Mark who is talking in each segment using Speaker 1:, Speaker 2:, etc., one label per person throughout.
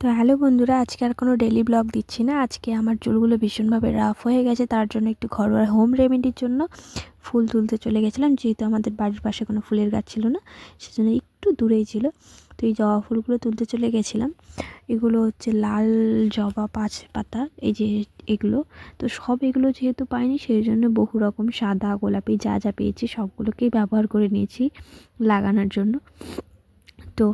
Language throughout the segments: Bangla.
Speaker 1: তো হ্যালো বন্ধুরা, আজকে আর কোনো ডেলি ব্লগ দিচ্ছি না। আজকে আমার চুলগুলো ভীষণভাবে রাফ হয়ে গেছে, তার জন্য একটু ঘরোয়া হোম রেমেডির জন্য ফুল তুলতে চলে গেছিলাম, যেহেতু আমাদের বাড়ির পাশে কোনো ফুলের গাছ ছিল না, সেজন্য একটু দূরেই ছিল। তো এই জবা ফুলগুলো তুলতে চলে গেছিলাম। এগুলো হচ্ছে লাল জবা পাঁচ পাতা, এই যে এগুলো। তো সব এগুলো যেহেতু পাইনি, সেই জন্য বহু রকম সাদা গোলাপি যা যা পেয়েছি সবগুলোকেই ব্যবহার করে নিয়েছি লাগানোর জন্য। তো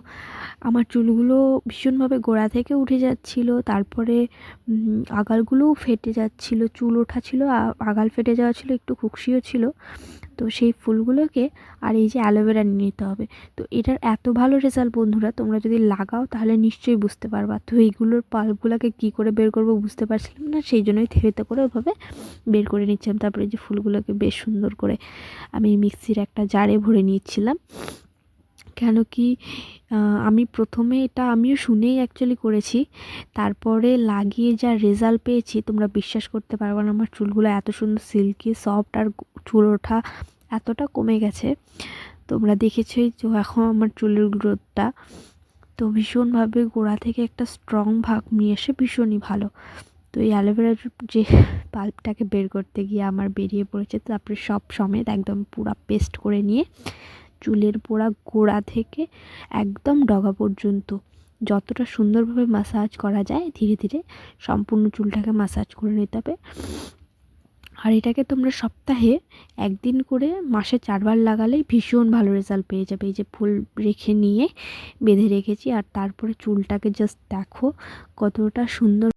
Speaker 1: আমার চুলগুলো ভীষণভাবে গোড়া থেকে উঠে যাচ্ছিল, তারপরে আগালগুলোও ফেটে যাচ্ছিল, চুল ওঠা ছিল আগাল ফেটে যাওয়া ছিল, একটু খুকশিও ছিল। তো সেই ফুলগুলোকে আর এই যে অ্যালোভেরা নিয়ে নিতে হবে। তো এটার এত ভালো রেজাল্ট বন্ধুরা, তোমরা যদি লাগাও তাহলে নিশ্চয়ই বুঝতে পারবা। তো এইগুলোর পাল্পগুলোকে কী করে বের করব বুঝতে পারছিলাম না, সেই জন্যই থেরেতে করে ওভাবে বের করে নিচ্ছিলাম। তারপরে যে ফুলগুলোকে বেশ সুন্দর করে আমি মিক্সির একটা জারে ভরে নিচ্ছিলাম কেন কি আমি প্রথমে এটা আমিও শুনেই অ্যাকচুয়ালি করেছি। তারপরে লাগিয়ে যা রেজাল্ট পেয়েছি, তোমরা বিশ্বাস করতে পারবে না, আমার চুলগুলো এত সুন্দর সিল্কি সফট আর চুল ওঠা এতটা কমে গেছে। তোমরা দেখেছই যে এখন আমার চুলের গ্রোথটা তো ভীষণভাবে গোড়া থেকে একটা স্ট্রং ভাগ নিয়ে এসে ভীষণই ভালো। তো এই অ্যালোভেরার যে পাল্পটাকে বের করতে গিয়ে আমার বেরিয়ে পড়েছে, তারপরে সব সমেত একদম পুরা পেস্ট করে নিয়ে চুলের পোড়া গোড়া থেকে একদম ডগা পর্যন্ত। যতটা সুন্দরভাবে মাসাজ করা যায়, ধীরে ধীরে সম্পূর্ণ চুলটাকে মাসাজ করে নিতে হবে। আর এটাকে তোমরা সপ্তাহে একদিন করে মাসে চারবার লাগালেই ভীষণ ভালো রেজাল্ট পেয়ে যাবে। এই যে ফুল রেখে নিয়ে বেঁধে রেখেছি আর তারপরে চুলটাকে জাস্ট দেখো কতটা সুন্দর